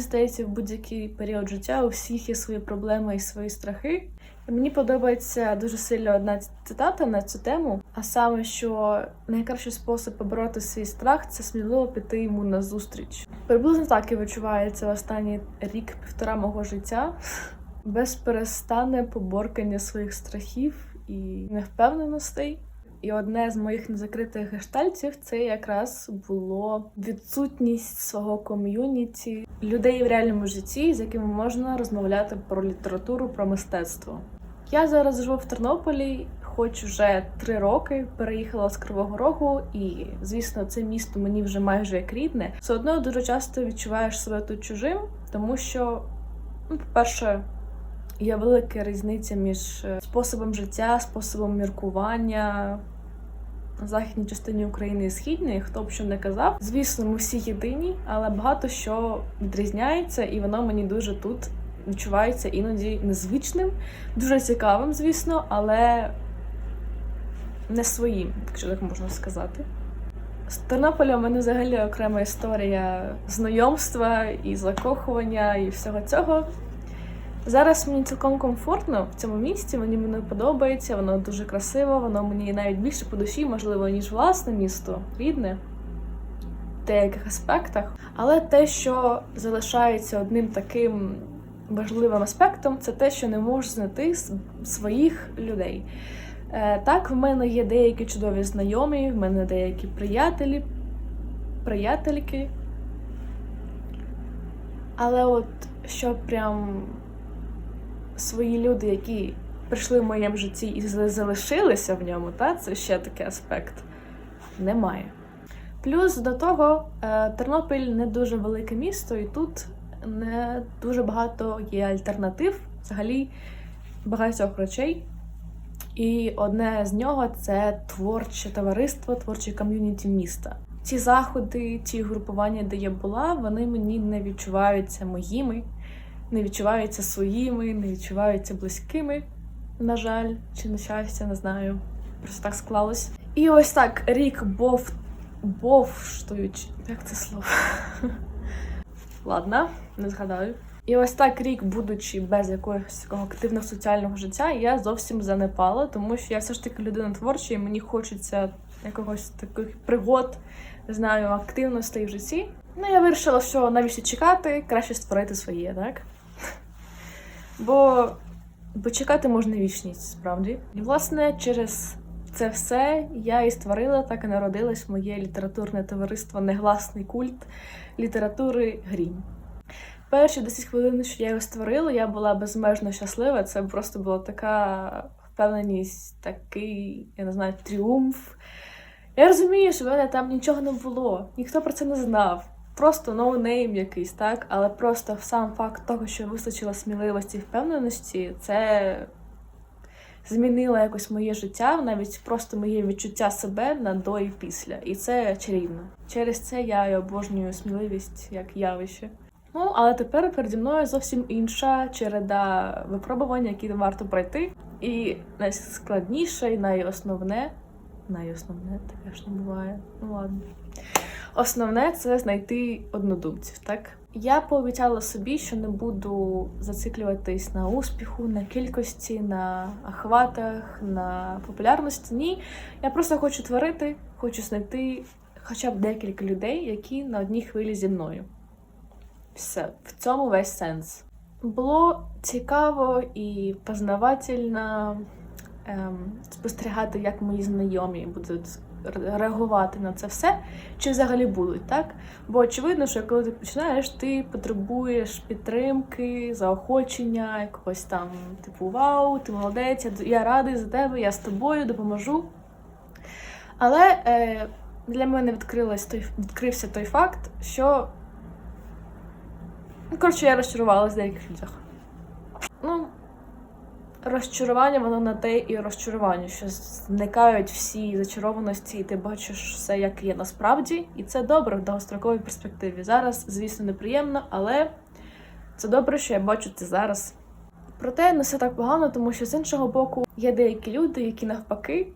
здається, в будь-який період життя у всіх є свої проблеми і свої страхи. І мені подобається дуже сильно одна цитата на цю тему, а саме, що найкращий спосіб побороти свій страх це сміливо піти йому на зустріч. Приблизно так і відчувається в останній рік-півтора мого життя. Безперестанне поборкання своїх страхів і невпевненостей. І одне з моїх незакритих гештальтів це якраз було відсутність свого ком'юніті людей в реальному житті, з якими можна розмовляти про літературу, про мистецтво. Я зараз живу в Тернополі, хоч вже три роки переїхала з Кривого Рогу, і звісно, це місто мені вже майже як рідне. Все одно дуже часто відчуваєш себе тут чужим, тому що, ну, по-перше, Є велика різниця між е, способом життя, способом міркування західній частині України і східній, хто б що не казав. Звісно, ми всі єдині, але багато що відрізняється, і воно мені дуже тут відчувається іноді незвичним, дуже цікавим, звісно, але не своїм, якщо так можна сказати. З Тернополя в мене взагалі окрема історія знайомства і закохування, і всього цього. Зараз мені цілком комфортно в цьому місті, мені воно подобається, воно дуже красиво, воно мені навіть більше по душі, можливо, ніж власне місто рідне в деяких аспектах. Але те, що залишається одним таким важливим аспектом, це те, що не можеш знайти своїх людей. Е, Так, в мене є деякі чудові знайомі, в мене деякі приятелі, приятельки. Але от що прям свої люди, які прийшли в моєму житті і залишилися в ньому, та це ще такий аспект. Немає. Плюс до того, е, Тернопіль не дуже велике місто, і тут не дуже багато є альтернатив, взагалі багатьох речей. І одне з нього це творче товариство, творче ком'юніті міста. Ці заходи, ті групування, де я була, вони мені не відчуваються моїми не відчуваються своїми, не відчуваються близькими. На жаль, чи на щастя, не знаю. Просто так склалось. І ось так рік бов бовштуючи. Як це слово? Ладно, не згадаю. І ось так рік, будучи без якогось такого активного соціального життя, я зовсім занепала, тому що я все ж таки людина творча, і мені хочеться якогось таких пригод, не знаю, активностей в житті. Ну, я вирішила, що навіщо чекати, краще створити своє, так? Бо, бо чекати можна вічність, справді. І, власне, через це все я і створила, так і народилось моє літературне товариство Негласний культ літератури Грім. Перші 10 хвилин, що я його створила, я була безмежно щаслива. Це просто була така впевненість, такий, я не знаю, тріумф. Я розумію, що в мене там нічого не було, ніхто про це не знав. Просто ноунейм якийсь, так? Але просто сам факт того, що вистачило сміливості і впевненості, це змінило якось моє життя, навіть просто моє відчуття себе на до і після. І це чарівно. Через це я і обожнюю сміливість як явище. Ну, але тепер переді мною зовсім інша череда випробувань, які варто пройти. І найскладніше, і найосновне. Найосновне таке ж не буває. Ну ладно. Основне це знайти однодумців, так? Я пообіцяла собі, що не буду зациклюватись на успіху, на кількості, на охватах, на популярності. Ні. Я просто хочу творити, хочу знайти хоча б декілька людей, які на одній хвилі зі мною. Все, в цьому весь сенс. Було цікаво і познавательно ем, спостерігати, як мої знайомі будуть реагувати на це все, чи взагалі будуть, так? Бо очевидно, що коли ти починаєш, ти потребуєш підтримки, заохочення, якогось там, типу, вау, ти молодець, я, радий за тебе, я з тобою допоможу. Але е, для мене той, відкрився той факт, що коротше, я розчарувалася в деяких людях. Розчарування, воно на те і розчарування, що зникають всі зачарованості, і ти бачиш все, як є насправді, і це добре в довгостроковій перспективі. Зараз, звісно, неприємно, але це добре, що я бачу це зараз. Проте не все так погано, тому що з іншого боку є деякі люди, які навпаки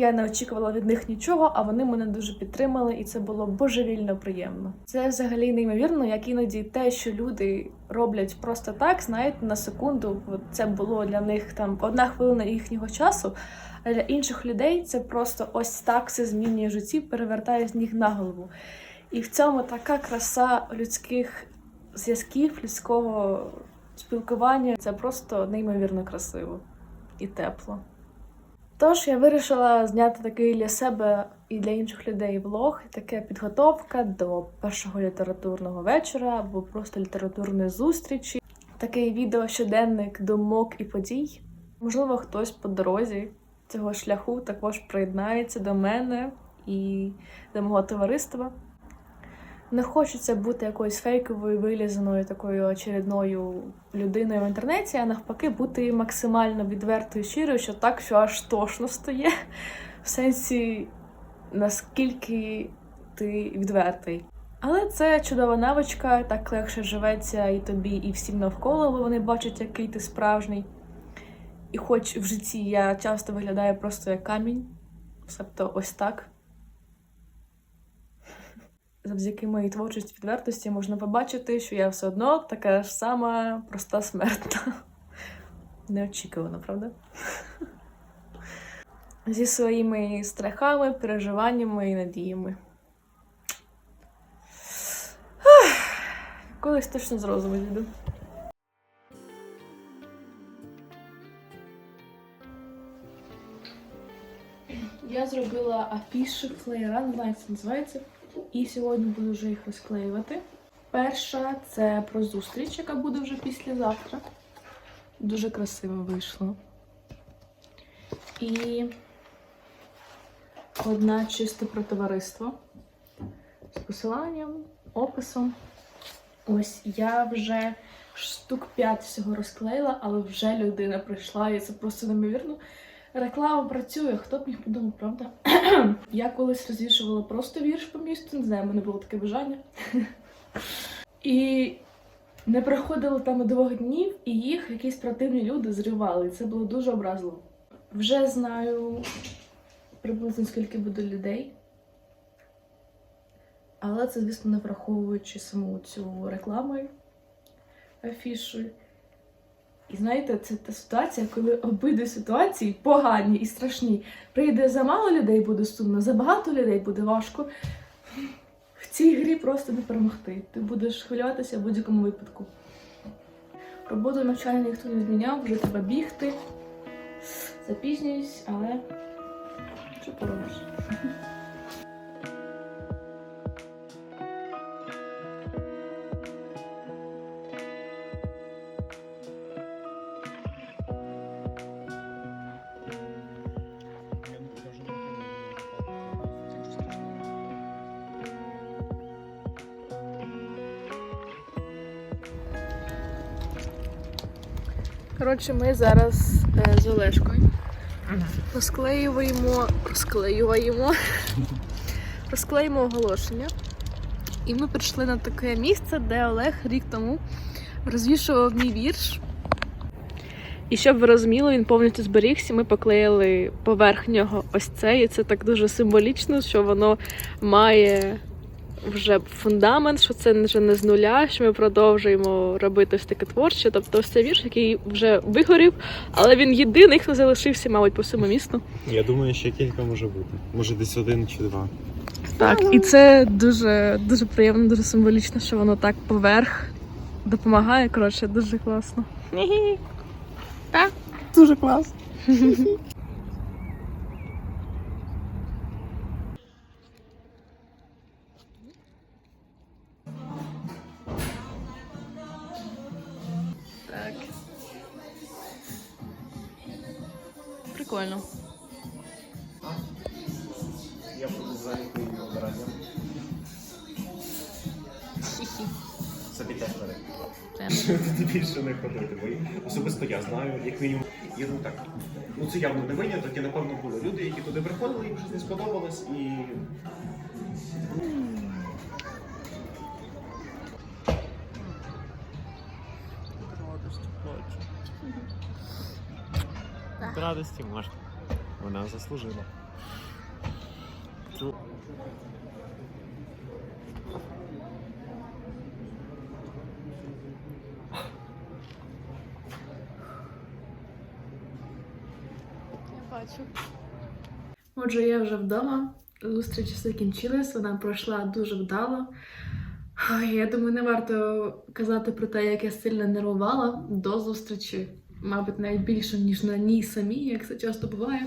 Я не очікувала від них нічого, а вони мене дуже підтримали, і це було божевільно приємно. Це взагалі неймовірно, як іноді те, що люди роблять просто так, знаєте, на секунду. Це було для них там одна хвилина їхнього часу. А для інших людей це просто ось так все змінює житті, перевертає з ніг на голову. І в цьому така краса людських зв'язків, людського спілкування. Це просто неймовірно красиво і тепло. Тож я вирішила зняти такий для себе і для інших людей влог, таке підготовка до першого літературного вечора або просто літературної зустрічі. Такий відео щоденник думок і подій. Можливо, хтось по дорозі цього шляху також приєднається до мене і до мого товариства. Не хочеться бути якоюсь фейковою, вилізаною такою очередною людиною в інтернеті, а навпаки, бути максимально відвертою, щирою, що так, що аж тошно стає. В сенсі, наскільки ти відвертий. Але це чудова навичка, так легше живеться і тобі, і всім навколо, бо вони бачать, який ти справжній. І хоч в житті я часто виглядаю просто як камінь, тобто ось так. Завдяки моїй творчості відвертості можна побачити, що я все одно така ж сама проста смертна. Неочікувано, правда? Зі своїми страхами, переживаннями і надіями. Колись точно з розуму. Я зробила афіші флеєра, не знаю, як це називається. І сьогодні буду вже їх розклеювати. Перша це про зустріч, яка буде вже післязавтра. Дуже красиво вийшло. І одна чисто про товариство з посиланням, описом. Ось я вже штук 5 всього розклеїла, але вже людина прийшла, і це просто неймовірно. Реклама працює, хто б міг подумав, правда? Я колись розвішувала просто вірш по місту, не знаю, в мене було таке бажання. І не проходило там двох днів, і їх якісь противні люди зривали. І це було дуже образливо. Вже знаю приблизно скільки буде людей. Але це, звісно, не враховуючи саму цю рекламу афішу. І знаєте, це та ситуація, коли обидві ситуації погані і страшні. Прийде замало людей, буде сумно, за багато людей буде важко. В цій грі просто не перемогти. Ти будеш хвилюватися в будь-якому випадку. Роботу навчання ніхто не зміняв, вже треба бігти. Запізнююсь, але що поробиш? Коротше, ми зараз е, з Олешкою розклеюємо, розклеюємо, розклеїмо оголошення. І ми прийшли на таке місце, де Олег рік тому розвішував мій вірш. І щоб ви розуміли, він повністю зберігся. Ми поклеїли поверх нього ось це, і це так дуже символічно, що воно має вже фундамент, що це вже не з нуля, що ми продовжуємо робити ось таке творче. Тобто ось цей вірш, який вже вигорів, але він єдиний, хто залишився, мабуть, по всьому місту. Я думаю, ще кілька може бути. Може десь один чи два. Так, і це дуже дуже приємно, дуже символічно, що воно так поверх допомагає. Коротше, дуже класно. Так, Дуже клас. Прикольно. Я буду взагалі одразу. Собі теж бери. Ти більше не ходити. Бо особисто я знаю, як мінімум. І ну так. Ну це явно не виняток, і напевно були люди, які туди приходили, їм щось не сподобалось і. Радості можна. Вона заслужила. Бачу. Отже, я вже вдома. Зустріч закінчилась, вона пройшла дуже вдало. Я думаю, не варто казати про те, як я сильно нервувала до зустрічі, мабуть, навіть більше, ніж на ній самій, як це часто буває.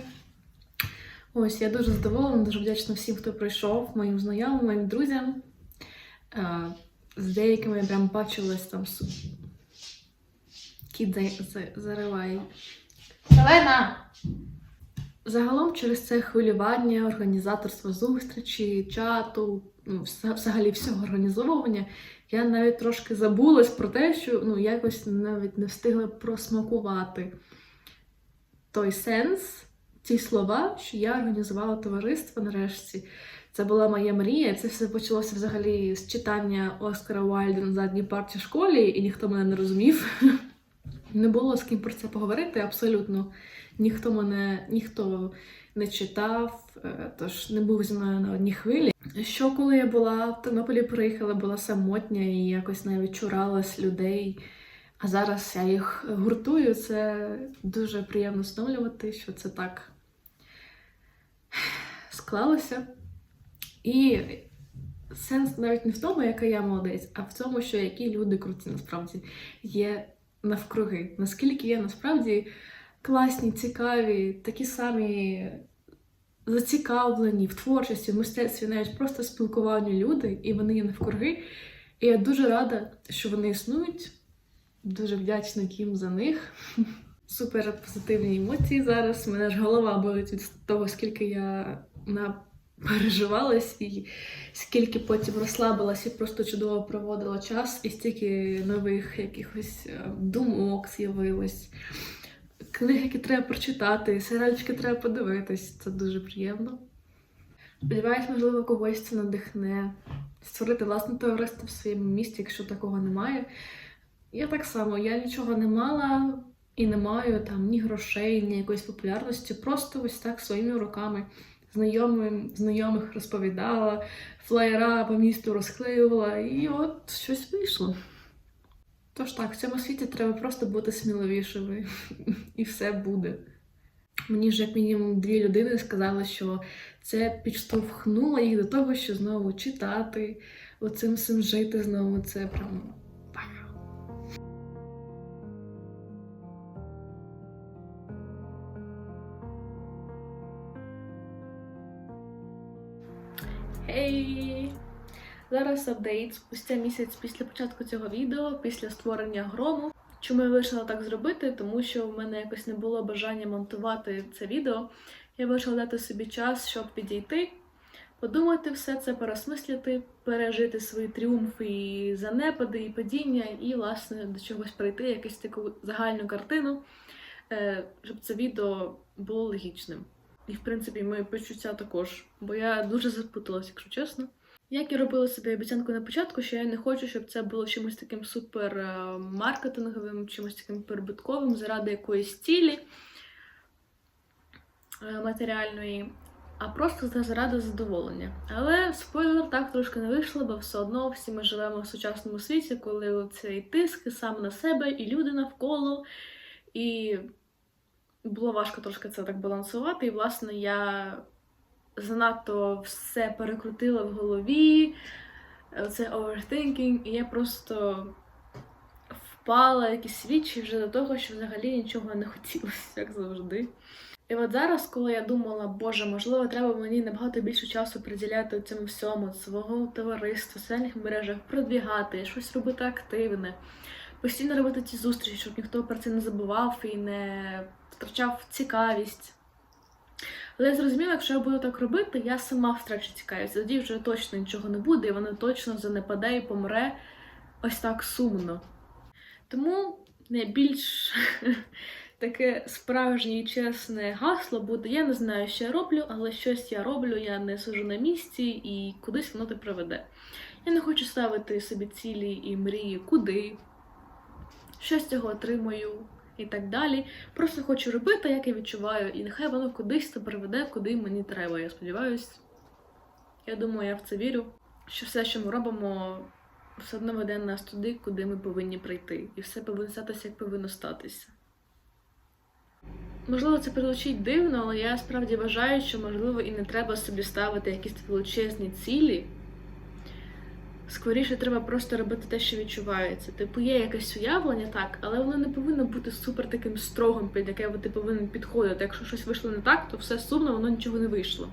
Ось я дуже задоволена, дуже вдячна всім, хто прийшов, моїм знайомим, моїм друзям. Е, З деякими я прям бачилась там. Кіт за- за- зариває. Селена! Загалом через це хвилювання, організаторство зустрічі, чату, ну, взагалі всього організовування, я навіть трошки забулась про те, що ну, якось навіть не встигла просмакувати той сенс, ті слова, що я організувала товариство нарешті. Це була моя мрія. Це все почалося взагалі з читання Оскара Уайльда на задній парті в школі, і ніхто мене не розумів. Не було з ким про це поговорити абсолютно. Ніхто мене ніхто не читав, е, тож не був зі мною на одній хвилі. Що коли я була в Тернополі, приїхала, була самотня і якось навіть чуралась людей. А зараз я їх гуртую. Це дуже приємно встановлювати, що це так склалося. І сенс навіть не в тому, яка я молодець, а в тому, що які люди круті насправді є навкруги. Наскільки є насправді класні, цікаві, такі самі зацікавлені в творчості, в мистецтві, навіть просто спілкуванню люди, і вони є навкруги. І я дуже рада, що вони існують. Дуже вдячна їм за них. Супер позитивні емоції зараз. У мене ж голова болить від того, скільки я на переживалась і скільки потім розслабилась і просто чудово проводила час, і стільки нових якихось е, думок з'явилось. Книги, які треба прочитати, серіальчики треба подивитись. Це дуже приємно. Сподіваюсь, можливо, когось це надихне створити власне товариство в своєму місті, якщо такого немає. Я так само, я нічого не мала і не маю там ні грошей, ні якоїсь популярності. Просто ось так своїми руками знайомим, знайомих розповідала, флаєра по місту розклеювала, і от щось вийшло. Тож так, в цьому світі треба просто бути сміливішими, і все буде. Мені ж як мінімум дві людини сказали, що це підштовхнуло їх до того, що знову читати, оцим всім жити знову. Це прям вау. Зараз апдейт спустя місяць після початку цього відео, після створення грому. Чому я вирішила так зробити? Тому що в мене якось не було бажання монтувати це відео. Я вирішила дати собі час, щоб підійти, подумати все це, переосмислити, пережити свої тріумфи і занепади, і падіння, і, власне, до чогось прийти, якусь таку загальну картину, е, щоб це відео було логічним. І, в принципі, мої почуття також, бо я дуже запуталась, якщо чесно. Як і робила собі обіцянку на початку, що я не хочу, щоб це було чимось таким супер е, чимось таким прибутковим заради якоїсь цілі е, матеріальної, а просто заради задоволення. Але спойлер так трошки не вийшло, бо все одно всі ми живемо в сучасному світі, коли цей тиск і сам на себе, і люди навколо. І було важко трошки це так балансувати. І, власне, я занадто все перекрутила в голові, це overthinking, і я просто впала якісь вічі вже до того, що взагалі нічого не хотілося, як завжди. І от зараз, коли я думала, боже, можливо, треба мені набагато більше часу приділяти цьому всьому, свого товариства, соціальних мережах, продвігати, щось робити активне, постійно робити ці зустрічі, щоб ніхто про це не забував і не втрачав цікавість. Але я зрозуміла, якщо я буду так робити, я сама втрачу цікавість. Тоді вже точно нічого не буде, і воно точно занепаде і помре ось так сумно. Тому найбільш таке справжнє і чесне гасло буде: я не знаю, що я роблю, але щось я роблю, я не сижу на місці і кудись воно те приведе. Я не хочу ставити собі цілі і мрії, куди, що з цього отримую, і так далі. Просто хочу робити, як я відчуваю, і нехай воно кудись то приведе, куди мені треба. Я сподіваюсь. Я думаю, я в це вірю, що все, що ми робимо, все одно веде нас туди, куди ми повинні прийти. І все повинно статися, як повинно статися. Можливо, це прозвучить дивно, але я справді вважаю, що можливо і не треба собі ставити якісь величезні цілі. Скоріше треба просто робити те, що відчувається. Типу, є якесь уявлення, так, але воно не повинно бути супер таким строгим, під яке ти повинен підходити. Якщо щось вийшло не так, то все сумно, воно нічого не вийшло.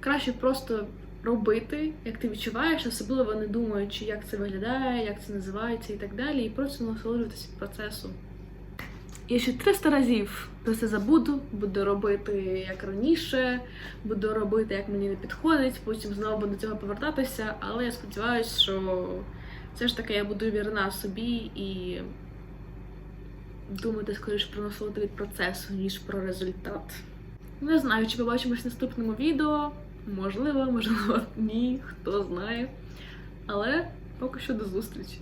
Краще просто робити, як ти відчуваєш, особливо не думаючи, як це виглядає, як це називається і так далі, і просто насолоджуватися процесом. Я ще 300 разів про це забуду, буду робити як раніше, буду робити, як мені не підходить, потім знову буду до цього повертатися, але я сподіваюся, що все ж таки я буду вірна собі і думати скоріше про насолоду від процесу, ніж про результат. Не знаю, чи побачимось в наступному відео. Можливо, можливо, ні, хто знає. Але поки що до зустрічі.